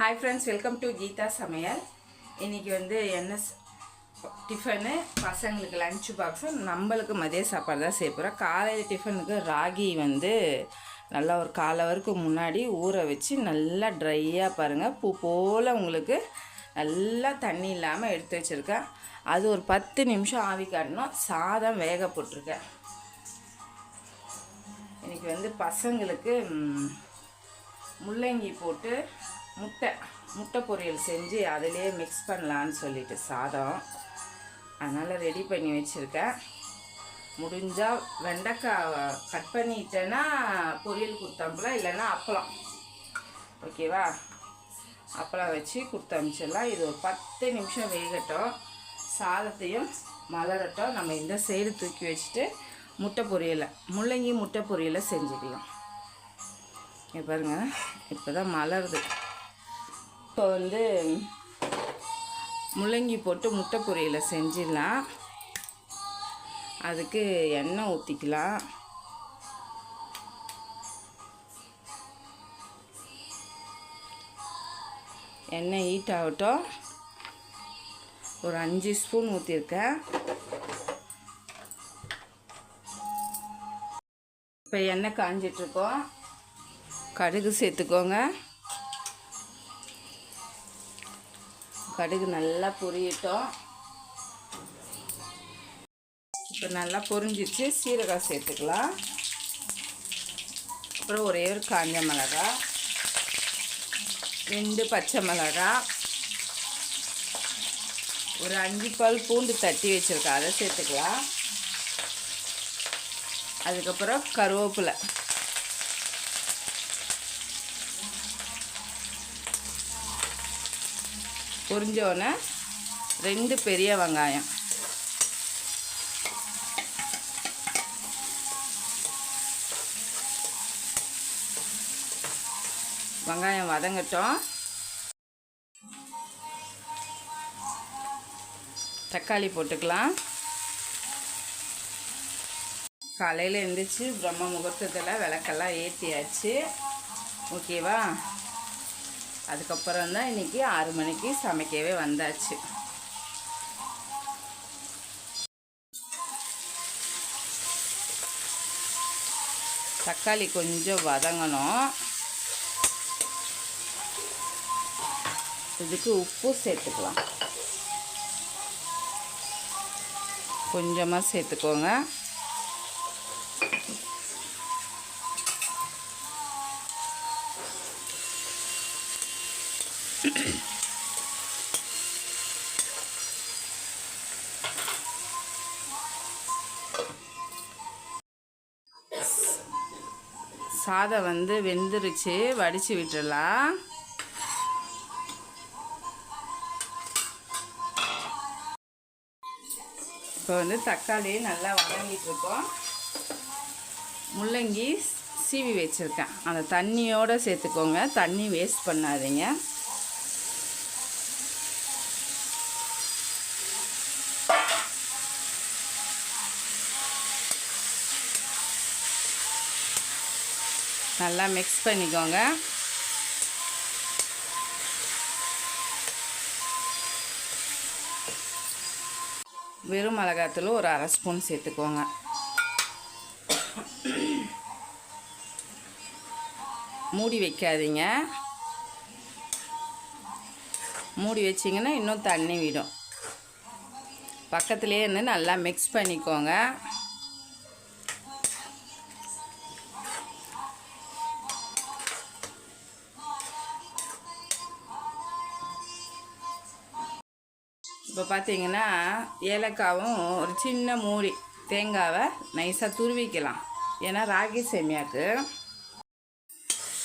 Hi friends welcome to Geetha சமையல் இன்றைக்கி வந்து என்ன டிஃபனு பசங்களுக்கு லன்ச் பாக்ஸு நம்மளுக்கு மதிய சாப்பாடு தான் செய்ய போகிறோம் காலையில் டிஃபனுக்கு ராகி வந்து நல்லா ஒரு கால் ஹவருக்கு முன்னாடி ஊற வச்சு நல்லா ட்ரையாக பாருங்கள் பூ போல் உங்களுக்கு நல்லா தண்ணி இல்லாமல் எடுத்து வச்சுருக்கேன். அது ஒரு பத்து நிமிஷம் ஆவி காட்டணும். சாதம் வேக போட்டிருக்கேன். இன்றைக்கி வந்து பசங்களுக்கு முள்ளங்கி போட்டு முட்டை முட்டை பொரியல் செஞ்சு அதிலே மிக்ஸ் பண்ணலான்னு சொல்லிட்டு சாதம். அதனால் ரெடி பண்ணி வச்சுருக்கேன். முடிஞ்சால் வெண்டைக்காய் கட் பண்ணிட்டேன்னா பொரியல் கொடுத்தம்பலாம் இல்லைன்னா அப்பளம். ஓகேவா அப்பளம் வச்சு கொடுத்து இது ஒரு பத்து நிமிஷம் வேகட்டும். சாதத்தையும் மலரட்டும். நம்ம இந்த சைடு தூக்கி வச்சுட்டு முட்டை பொரியலை முள்ளங்கி முட்டை பொரியலை செஞ்சுக்கலாம். இங்க பாருங்க இப்போ தான் மலருது. இப்போ வந்து முள்ளங்கி போட்டு முட்டை பொரியலை செஞ்சிடலாம். அதுக்கு எண்ணெய் ஊற்றிக்கலாம் எண்ணெய் ஹீட் ஆகட்டும். ஒரு அஞ்சு ஸ்பூன் ஊற்றிருக்கேன் இப்போ எண்ணெய் காஞ்சிட்ருக்கோம் கடுகு சேர்த்துக்கோங்க. கடுகு நல்லா பொரியட்டும். இப்போ நல்லா பொரிஞ்சிச்சு. சீரகம் சேர்த்துக்கலாம். அப்புறம் ஒரே ஒரு காஞ்ச மிளகா. ரெண்டு பச்சை மிளகா. ஒரு அஞ்சு பால் பூண்டு தட்டி வச்சுருக்கேன். அதை சேர்த்துக்கலாம். அதுக்கப்புறம் கருவேப்பிலை. பொரிஞ்சோடனே ரெண்டு பெரிய வெங்காயம். வெங்காயம் வதங்கட்டும். தக்காளி போட்டுக்கலாம். காலையில் எழுந்திரிச்சு பிரம்ம முகூர்த்தத்தில் விளக்கெல்லாம் ஏற்றியாச்சு ஓகேவா? அதுக்கப்புறம் தான் இன்றைக்கி ஆறு மணிக்கு சமைக்கவே வந்தாச்சு. தக்காளி கொஞ்சம் வதங்கணும். இதுக்கு உப்பு சேர்த்துக்கலாம். கொஞ்சமாக சேர்த்துக்கோங்க. சாதம் வந்து வெந்துருச்சு. வடித்து விட்டுடலாம். இப்போ வந்து தக்காளி நல்லா வதங்கிட்டுருக்கோம் முள்ளங்கி சீவி வச்சுருக்கேன். அந்த தண்ணியோடு சேர்த்துக்கோங்க. தண்ணி வேஸ்ட் பண்ணாதீங்க. நல்லா மிக்ஸ் பண்ணிக்கோங்க. வெறும் மிளகாத்தூள் ஒரு அரை ஸ்பூன் சேர்த்துக்கோங்க. மூடி வைக்காதீங்க. மூடி வச்சிங்கன்னா இன்னும் தண்ணி விடும். பக்கத்துலேயே இருந்து நல்லா மிக்ஸ் பண்ணிக்கோங்க. பார்த்தீங்கன்னா ஏலக்காவும் ஒரு சின்ன மூடி தேங்காவை நைஸாக துருவிக்கலாம். ஏன்னா ராகி சேமியாக்கு.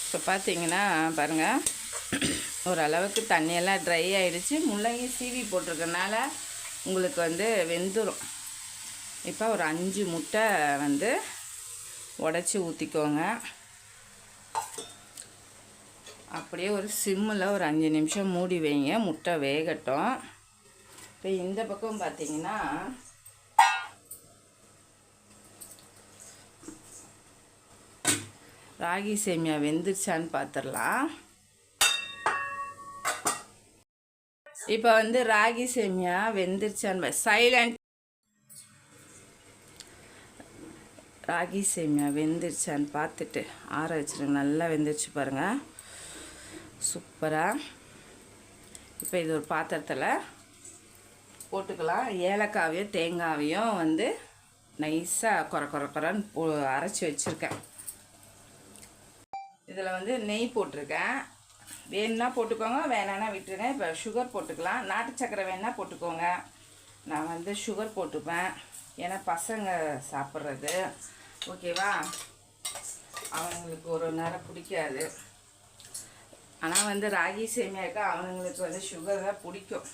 இப்போ பார்த்தீங்கன்னா பாருங்கள் ஓரளவுக்கு தண்ணியெல்லாம் ட்ரை ஆகிடுச்சு முள்ளங்கி சீவி போட்டிருக்கனால உங்களுக்கு வந்து வெந்துடும் இப்போ ஒரு அஞ்சு முட்டை வந்து உடச்சி ஊற்றிக்கோங்க அப்படியே ஒரு சிம்மில் ஒரு அஞ்சு நிமிஷம் மூடி வைங்க. முட்டை வேகட்டும். இப்போ இந்த பக்கம் பார்த்தீங்கன்னா ராகி சேமியா வெந்துருச்சான்னு பார்த்துடலாம். இப்போ வந்து ராகி சேமியா வெந்துருச்சான்னு சைலண்ட் ராகி சேமியா வெந்துருச்சான்னு பார்த்துட்டு ஆற வச்சுருங்க. நல்லா வெந்துருச்சு பாருங்கள் சூப்பராக இப்போ இது ஒரு பாத்திரத்தில் போட்டுக்கலாம். ஏலக்காவையும் தேங்காவையும் வந்து நைஸாக குறை குறை குறைன்னு போ அரைச்சி வச்சுருக்கேன். இதில் வந்து நெய் போட்டிருக்கேன். வேணும்னா போட்டுக்கோங்க வேணான்னா விட்டுருங்க. இப்போ சுகர் போட்டுக்கலாம். நாட்டு சக்கரை வேணா போட்டுக்கோங்க. நான் வந்து சுகர் போட்டுப்பேன். ஏன்னா பசங்க சாப்பிட்றது. ஓகேவா? அவங்களுக்கு ஒரு நேரம் பிடிக்காது. ஆனால் வந்து ராகி சேமியாக்கா அவனுங்களுக்கு வந்து சுகர் தான் பிடிக்கும்.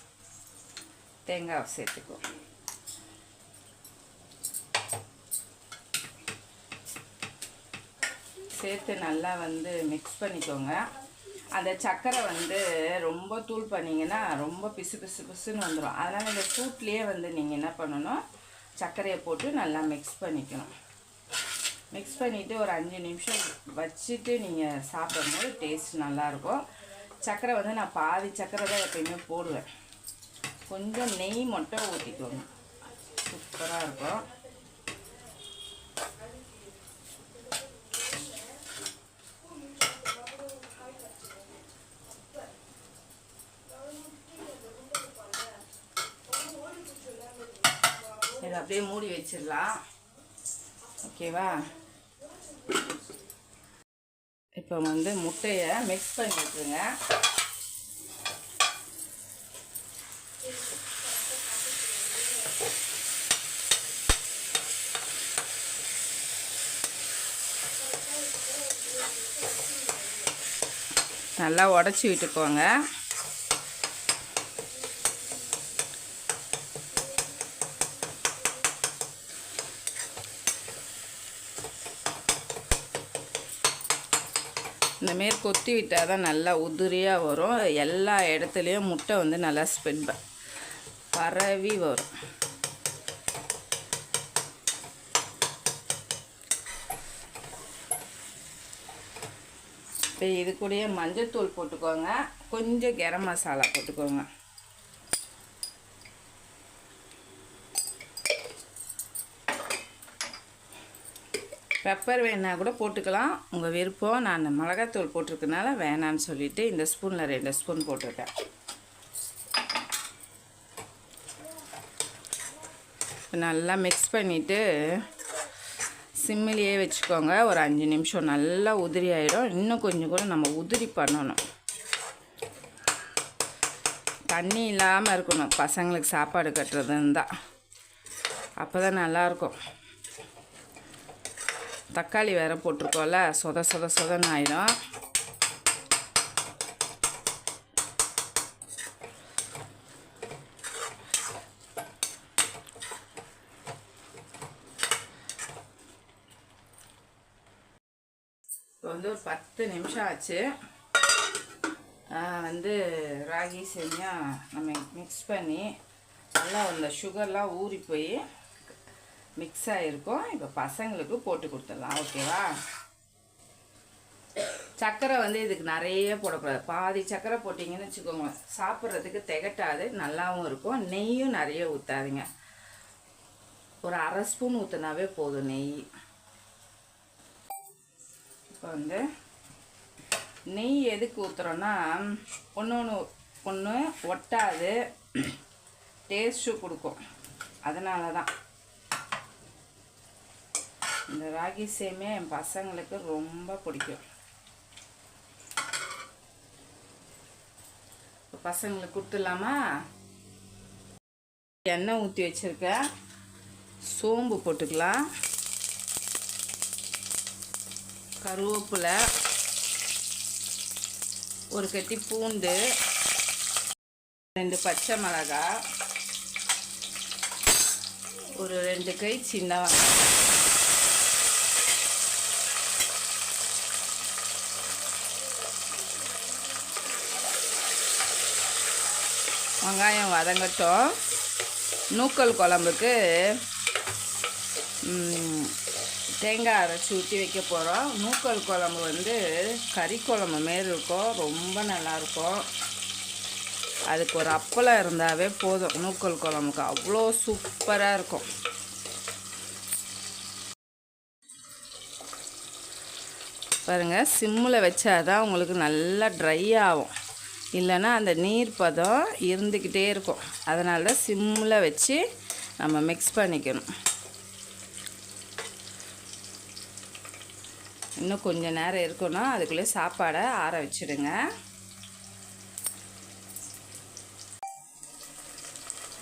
தேங்காய் சேர்த்துக்குவோம் சேர்த்து நல்லா வந்து மிக்ஸ் பண்ணிக்கோங்க. அந்த சர்க்கரை வந்து ரொம்ப தூள் பண்ணிங்கன்னா ரொம்ப பிசு பிசு பிசுன்னு வந்துடும் அதனால் இந்த சூட்லேயே வந்து நீங்கள் என்ன பண்ணணும்? சர்க்கரையை போட்டு நல்லா மிக்ஸ் பண்ணிக்கணும். மிக்ஸ் பண்ணிவிட்டு ஒரு அஞ்சு நிமிஷம் வச்சுட்டு நீங்கள் சாப்பிடும்போது டேஸ்ட் நல்லாயிருக்கும். சர்க்கரை வந்து நான் பாதி சர்க்கரை தான் எப்பயுமே போடுவேன். கொஞ்சம் நெய் மட்டும் ஊற்றிக்கோங்க சூப்பராக இருக்கும். இதை அப்படியே மூடி வச்சிடலாம். ஓகேவா? இப்போ வந்து முட்டையை மிக்ஸ் பண்ணி விட்டுருங்க நல்லா உடச்சி விட்டுக்கோங்க. இந்தமாரி கொத்தி விட்டால் தான் நல்லா உதிரியாக வரும். எல்லா இடத்துலையும் முட்டை வந்து நல்லா ஸ்ப்ரெட் பரவி வரும். இப்போ இது கூடயே மஞ்சத்தூள் போட்டுக்கோங்க. கொஞ்சம் கரம் மசாலா போட்டுக்கோங்க. பெப்பர் வேணா கூட போட்டுக்கலாம். உங்கள் விருப்பம் நான் மிளகாத்தூள் போட்டிருக்கனால வேணான்னு சொல்லிவிட்டு இந்த ஸ்பூனில் ரெண்டு ஸ்பூன் போட்டிருக்கேன் இப்போ நல்லா மிக்ஸ் பண்ணிவிட்டு சிம்மிலேயே வச்சுக்கோங்க. ஒரு அஞ்சு நிமிஷம் நல்லா உதிரி ஆகிடும் இன்னும் கொஞ்சம் கூட நம்ம உதிரி பண்ணணும். தண்ணி இல்லாமல் இருக்கணும். பசங்களுக்கு சாப்பாடு கட்டுறது இருந்தால் அப்போ தான் நல்லாயிருக்கும். தக்காளி வேறு போட்டிருக்கோம்ல. சொத சொத சொதன்னு ஆயிடும் இப்போ வந்து ஒரு பத்து நிமிஷம் ஆச்சு வந்து ராகி சேமியா நம்ம மிக்ஸ் பண்ணி நல்லா அந்த சுகர்லாம் ஊறி போய் மிக்ஸ் ஆகிருக்கும் இப்போ பசங்களுக்கு போட்டு கொடுத்துடலாம். ஓகேவா சர்க்கரை வந்து இதுக்கு நிறைய போடக்கூடாது. பாதி சர்க்கரை போட்டிங்கன்னு வச்சுக்கோங்க சாப்பிட்றதுக்கு திகட்டாது. நல்லாவும் இருக்கும். நெய்யும் நிறைய ஊற்றாதீங்க ஒரு அரை ஸ்பூன் ஊற்றினாவே போதும் நெய். இப்போ வந்து நெய் எதுக்கு ஊற்றுறோன்னா ஒன்று ஒன்று ஒன்று ஒட்டாது டேஸ்ட்டும் கொடுக்கும். அதனால தான் இந்த ராகி சேமியா என் பசங்களுக்கு ரொம்ப பிடிக்கும். இப்போ பசங்களுக்கு கொடுத்துடலாமா எண்ணெய் ஊற்றி வச்சுருக்கேன் சோம்பு போட்டுக்கலாம். கருவேப்பிலை. ஒரு கட்டி பூண்டு ரெண்டு பச்சை மிளகாய் ஒரு ரெண்டு கை சின்ன வெங்காயம். வெங்காயம் வதங்கட்டும். நூக்கல் குழம்புக்கு தேங்காய் அரைச்சி ஊற்றி வைக்க போகிறோம் நூக்கல் குழம்பு வந்து கறி குழம்பு மாரி இருக்கும். ரொம்ப நல்லாயிருக்கும். அதுக்கு ஒரு அப்பளம் இருந்தாவே போதும். நூக்கல் குழம்புக்கு அவ்வளோ சூப்பராக இருக்கும். பாருங்கள் சிம்மில் வச்சாதான் உங்களுக்கு நல்லா ட்ரை ஆகும். இல்லைன்னா அந்த நீர் பதம் இருந்துக்கிட்டே இருக்கும். அதனால தான் சிம்மில் வச்சு நம்ம மிக்ஸ் பண்ணிக்கணும். இன்னும் கொஞ்சம் நேரம் இருக்கணும். அதுக்குள்ளே சாப்பாடை ஆற வச்சிடுங்க.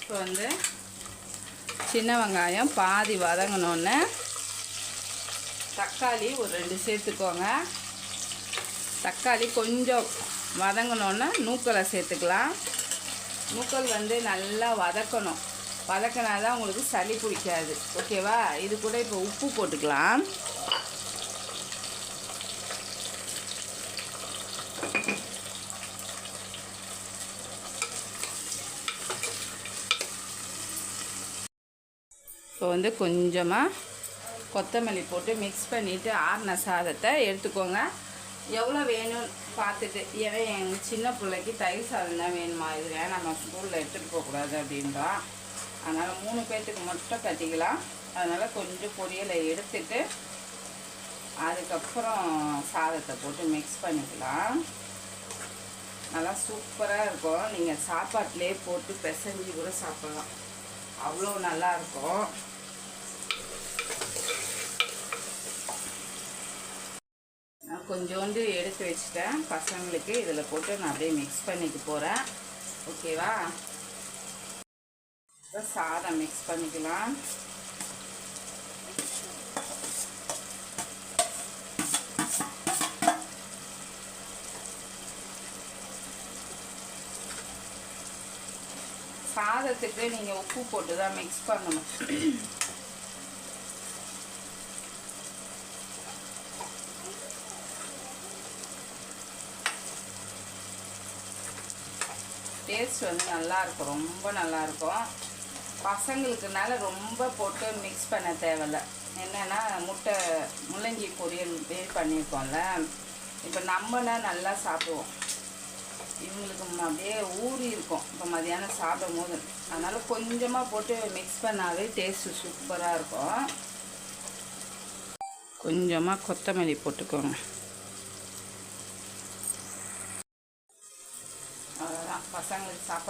இப்போ வந்து சின்ன வெங்காயம் பாதி வதங்கினோன்னே தக்காளி ஒரு ரெண்டு சேர்த்துக்கோங்க. தக்காளி கொஞ்சம் வதங்கினோன்னே நூக்கலை சேர்த்துக்கலாம். நூக்கல் வந்து நல்லா வதக்கணும். வதக்கினா தான் உங்களுக்கு சளி பிடிக்காது. ஓகேவா? இது கூட இப்போ உப்பு போட்டுக்கலாம். வந்து கொஞ்சமாக கொத்தமல்லி போட்டு மிக்ஸ் பண்ணிவிட்டு ஆறின சாதத்தை எடுத்துக்கோங்க. எவ்வளோ வேணும்னு பார்த்துட்டு ஏன்னா எங்கள் சின்ன பிள்ளைக்கு தயிர் சாதம் தான் வேணுமா? இது வேணாம் ஸ்கூலில் எடுத்துகிட்டு போகக்கூடாது அப்படின்றான் அதனால் மூணு பேர்த்துக்கு மட்டும் கட்டிக்கலாம். அதனால் கொஞ்சம் பொரியலை எடுத்துட்டு அதுக்கப்புறம் சாதத்தை போட்டு மிக்ஸ் பண்ணிக்கலாம். நல்லா சூப்பராக இருக்கும். நீங்கள் சாப்பாட்டிலே போட்டு பிசைஞ்சு கூட சாப்பிட்லாம். அவ்வளோ நல்லாயிருக்கும் இருக்கும் நான் கொஞ்சோண்டு எடுத்து வச்சுட்டேன். பசங்களுக்கு இதில் போட்டு நான் அப்படியே மிக்ஸ் பண்ணிக்க போகிறேன் ஓகேவா இப்போ சாதம் மிக்ஸ் பண்ணிக்கலாம். சாதத்துக்கு நீங்கள் உப்பு போட்டு தான் மிக்ஸ் பண்ணணும். டேஸ்ட் வந்து நல்லாயிருக்கும் ரொம்ப நல்லாயிருக்கும் பசங்களுக்குனால ரொம்ப போட்டு மிக்ஸ் பண்ண தேவையில்ல. என்னென்னா முட்டை முள்ளங்கி பொரியல் மாரி பண்ணியிருக்கோம்ல இப்போ நம்மனா நல்லா சாப்பிடுவோம். இவங்களுக்கு அப்படியே ஊறி இருக்கும். இப்போ மதியானம் சாப்பிடும் போது அதனால் கொஞ்சமாக போட்டு மிக்ஸ் பண்ணாவே டேஸ்ட்டு சூப்பராக இருக்கும். கொஞ்சமாக கொத்தமல்லி போட்டுக்கோங்க.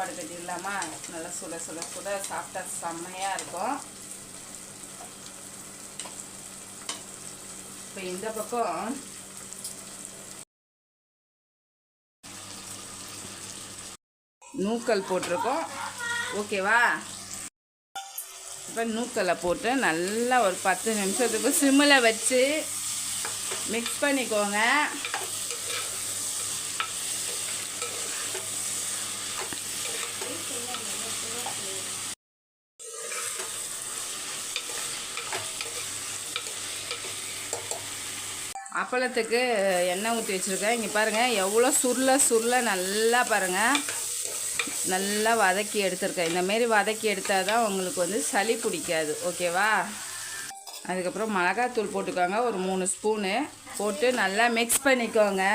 சாப்பாடு கட்டிடலாமா நல்லா சுட சுட சுட சாப்பிட்டா செம்மையாக இருக்கும். இப்போ இந்த பக்கம் நூக்கல் போட்டிருக்கோம். ஓகேவா இப்போ நூக்கலை போட்டு நல்லா ஒரு பத்து நிமிஷத்துக்கு சிம்மில் வச்சு மிக்ஸ் பண்ணிக்கோங்க. அப்பளத்துக்கு எண்ணெய் ஊற்றி வச்சுருக்கேன். இங்கே பாருங்கள் எவ்வளோ சுருள சுருள நல்லா பாருங்கள் நல்லா வதக்கி எடுத்திருக்கேன். இந்தமாரி வதக்கி எடுத்தால் தான் உங்களுக்கு வந்து சளி பிடிக்காது. ஓகேவா அதுக்கப்புறம் மிளகாத்தூள் போட்டுக்கோங்க. ஒரு மூணு ஸ்பூனு போட்டு நல்லா மிக்ஸ் பண்ணிக்கோங்க.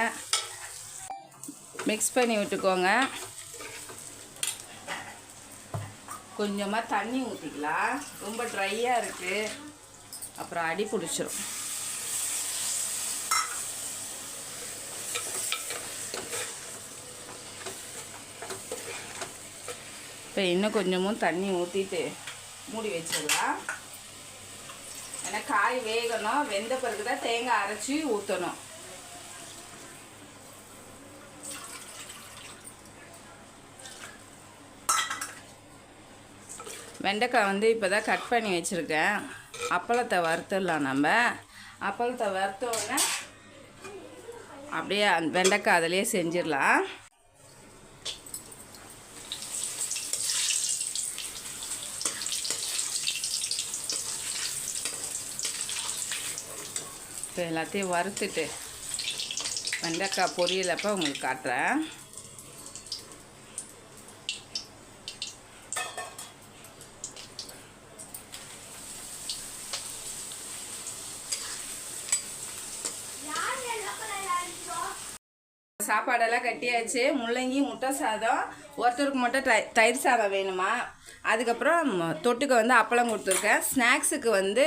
மிக்ஸ் பண்ணி விட்டுக்கோங்க. கொஞ்சமாக தண்ணி ஊற்றிக்கலாம் ரொம்ப ட்ரையாக இருக்குது அப்புறம் அடி பிடிச்சிரும். இப்போ இன்னும் கொஞ்சமும் தண்ணி ஊற்றிட்டு மூடி வச்சிடலாம். ஏன்னா காய் வேகணும். வெந்த பிறகு தான் தேங்காய் அரைச்சி ஊற்றணும் வெண்டைக்காய் வந்து இப்போ தான் கட் பண்ணி வச்சுருக்கேன். அப்பளத்தை வறுத்துடலாம் நம்ம. அப்பளத்தை வறுத்த உடனே அப்படியே அந்த வெண்டைக்காய் அதிலே செஞ்சிடலாம். இப்போ எல்லாத்தையும் வறுத்துட்டு வெண்டைக்காய் பொரியலப்போ உங்களுக்கு காட்டுறேன். சாப்பாடெல்லாம் கட்டியாச்சு. முள்ளங்கி முட்டை சாதம். ஒருத்தருக்கு மட்டும் தை தயிர் சாதம் வேணுமா? அதுக்கப்புறம் தொட்டுக்க வந்து அப்பளம் கொடுத்துருக்கேன். ஸ்நாக்ஸுக்கு வந்து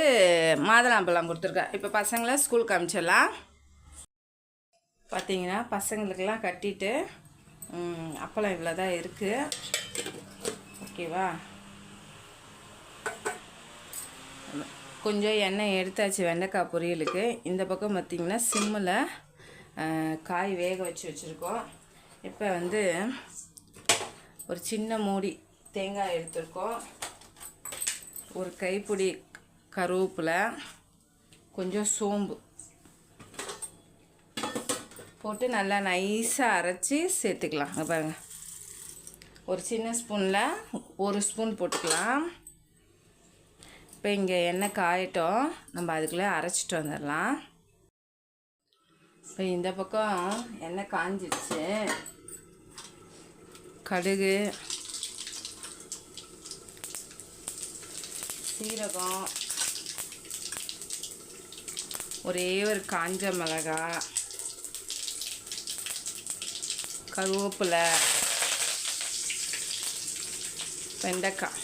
மாதுளம்பழம் கொடுத்துருக்கேன். இப்போ பசங்களை ஸ்கூலுக்கு அனுப்பிச்சிடலாம் பார்த்தீங்கன்னா பசங்களுக்கெல்லாம் கட்டிட்டு அப்பளம் இவ்வளோ தான் இருக்குது ஓகேவா கொஞ்சம் எண்ணெய் எடுத்தாச்சு வெண்டைக்காய் பொரியலுக்கு. இந்த பக்கம் பார்த்திங்கன்னா சிம்மில் காய் வேக வச்சு வச்சுருக்கோம். இப்போ வந்து ஒரு சின்ன மூடி தேங்காய் எடுத்திருக்கோம். ஒரு கைப்பிடி கருவேப்பிலை கொஞ்சம் சோம்பு போட்டு நல்லா நைஸாக அரைச்சி சேர்த்துக்கலாம். பாருங்கள் பாருங்க. ஒரு சின்ன ஸ்பூனில் ஒரு ஸ்பூன் போட்டுக்கலாம். இப்போ இங்கே எண்ணெய் காயட்டும். நம்ம அதுக்குள்ளே அரைச்சிட்டு வந்துடலாம். இப்போ இந்த பக்கம் எண்ணெய் காஞ்சிடுச்சு கடுகு சீரகம் ஒரே ஒரு காஞ்ச மிளகாய் கருவேப்பிலை வெண்டைக்காய்.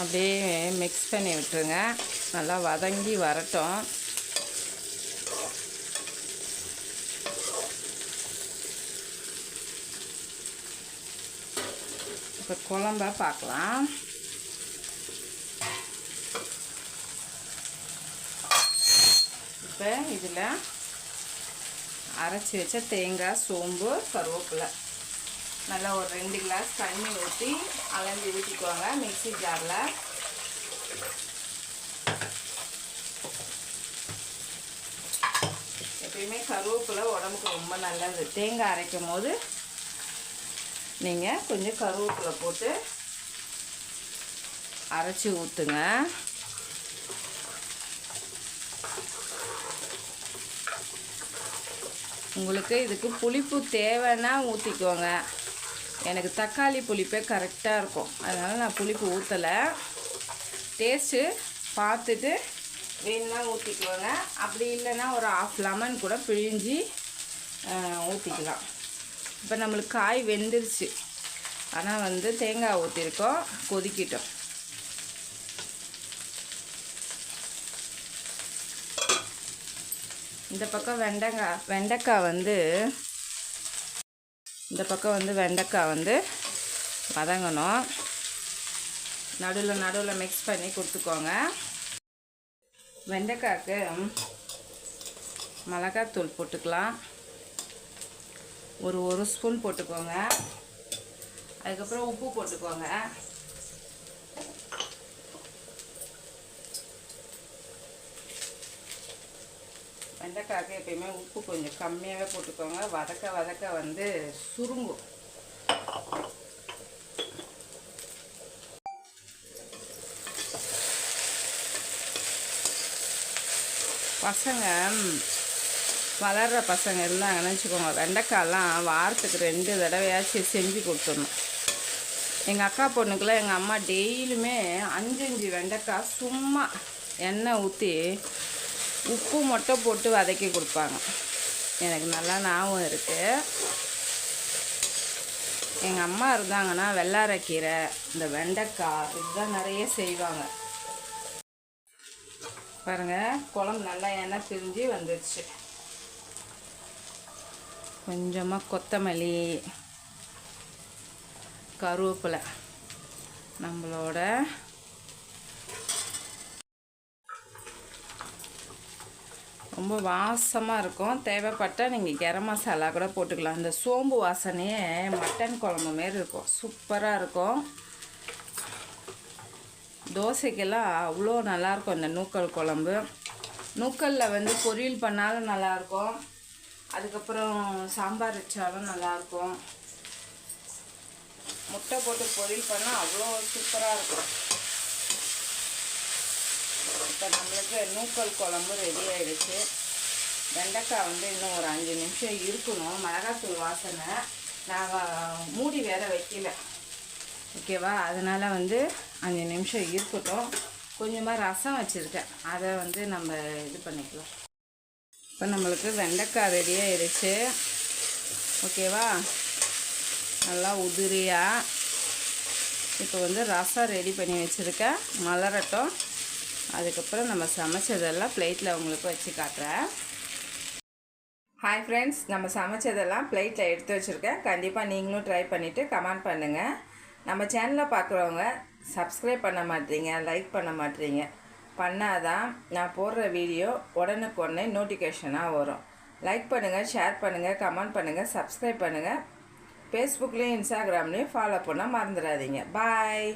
அப்படியே மிக்ஸ் பண்ணி விட்டுருங்க. நல்லா வதங்கி வரட்டும். இப்போ குழம்ப பார்க்கலாம். இப்போ இதில் அரைச்சி வச்ச தேங்காய் சோம்பு கருவேப்பிலை. நல்லா ஒரு ரெண்டு கிளாஸ் தண்ணி ஊற்றி அலஞ்சி ஊற்றிக்குவாங்க மிக்சி ஜாரில். எப்பயுமே கருவேப்பிலை உடம்புக்கு ரொம்ப நல்லது. தேங்காய் அரைக்கும் போது நீங்கள் கொஞ்சம் கருவேப்பிலை போட்டு அரைச்சி ஊற்றுங்க உங்களுக்கு இதுக்கு புளிப்பு தேவைன்னா ஊற்றிக்கோங்க எனக்கு தக்காளி புளிப்பே கரெக்டாக இருக்கும். அதனால் நான் புளிப்பு ஊற்றலை டேஸ்ட்டு பார்த்துட்டு வேணும்னா ஊற்றிக்குவோங்க அப்படி இல்லைன்னா ஒரு ஆஃப் லெமன் கூட பிழிஞ்சி ஊற்றிக்கலாம் இப்போ நம்மளுக்கு காய் வெந்துருச்சு. ஆனால் வந்து தேங்காய் ஊற்றிருக்கோம் கொதிக்கிட்டோம். இந்த பக்கம் வெண்டைக்காய் வெண்டைக்காய் வந்து இந்த பக்கம் வந்து வெண்டைக்காய் வந்து வதங்கணும். நடுவில் நடுவில் மிக்ஸ் பண்ணி கொடுத்துக்கோங்க. வெண்டைக்காய்க்கு மிளகாத்தூள் போட்டுக்கலாம். ஒரு ஒரு ஸ்பூன் போட்டுக்கோங்க. அதுக்கப்புறம் உப்பு போட்டுக்கோங்க. வெண்டைக்காய்க்கு எப்பயுமே உப்பு கொஞ்சம் கம்மியாகவே போட்டுக்கோங்க. வதக்க வதக்க வந்து சுருங்கும். பசங்க வளர்கிற பசங்க இருந்தாங்கன்னு வச்சுக்கோங்க வெண்டைக்காயெல்லாம் வாரத்துக்கு ரெண்டு தடவையாச்சும் செஞ்சு கொடுத்துடணும். எங்கள் அக்கா பொண்ணுக்கெல்லாம் எங்கள் அம்மா டெய்லியுமே அஞ்சு அஞ்சு வெண்டைக்காய் சும்மா எண்ணெய் ஊற்றி உப்பு மட்டும் போட்டு வதக்கி கொடுப்பாங்க. எனக்கு நல்லா ஞாபகம் இருக்குது எங்கள் அம்மா இருந்தாங்கன்னா வெள்ளாரக்கீரை இந்த வெண்டைக்காய் இதுதான் நிறைய செய்வாங்க. பாருங்கள் குழம்பு நல்லா எண்ணெய் பிரிஞ்சு வந்துடுச்சு கொஞ்சமாக கொத்தமல்லி கருவேப்பிலை நம்மளோட ரொம்ப வாசமாக இருக்கும். தேவைப்பட்டால் நீங்கள் கரம் மசாலா கூட போட்டுக்கலாம். இந்த சோம்பு வாசனையே மட்டன் குழம்பு மாரி இருக்கும். சூப்பராக இருக்கும். தோசைக்கெல்லாம் அவ்வளோ நல்லாயிருக்கும் இந்த நூக்கல் குழம்பு. நூக்கலில் வந்து பொரியல் பண்ணாலும் நல்லாயிருக்கும் அதுக்கப்புறம் சாம்பார் வச்சாலும் நல்லாயிருக்கும் முட்டை போட்டு பொரியல் பண்ணால் அவ்வளோ சூப்பராக இருக்கும். இப்போ நம்மளுக்கு நூக்கல் குழம்பு ரெடி ஆகிடுச்சு வெண்டைக்காய் வந்து இன்னும் ஒரு அஞ்சு நிமிஷம் இருக்கணும். மிளகாத்தூள் வாசனை. நான் மூடி வேற வைக்கல. ஓகேவா? அதனால் வந்து அஞ்சு நிமிஷம் இருக்கட்டும். கொஞ்சமாக ரசம் வச்சுருக்கேன். அதை வந்து நம்ம இது பண்ணிக்கலாம். இப்போ நம்மளுக்கு வெண்டைக்காய் ரெடி ஆயிடுச்சு. ஓகேவா? நல்லா உதிரியாக இப்போ வந்து ரசம் ரெடி பண்ணி வச்சுருக்கேன். மலரட்டும். அதுக்கப்புறம் நம்ம சமைச்சதெல்லாம் பிளேட்டில் உங்களுக்கு வச்சு காட்டுறேன். ஹாய் ஃப்ரெண்ட்ஸ் நம்ம சமைச்சதெல்லாம் பிளேட்டில் எடுத்து வச்சுருக்கேன். கண்டிப்பாக நீங்களும் ட்ரை பண்ணிவிட்டு கமெண்ட் பண்ணுங்கள் நம்ம சேனலில் பார்க்குறவங்க சப்ஸ்கிரைப் பண்ண மாட்டீங்க லைக் பண்ண மாட்டீங்க. பண்ணாதான் நான் போடுற வீடியோ உடனுக்குடனே நோட்டிஃபிகேஷனாக வரும். லைக் பண்ணுங்கள் ஷேர் பண்ணுங்கள் கமெண்ட் பண்ணுங்கள் சப்ஸ்கிரைப் பண்ணுங்கள் ஃபேஸ்புக்லேயும் இன்ஸ்டாகிராம்லேயும் ஃபாலோ பண்ண மறந்துடாதீங்க. பாய்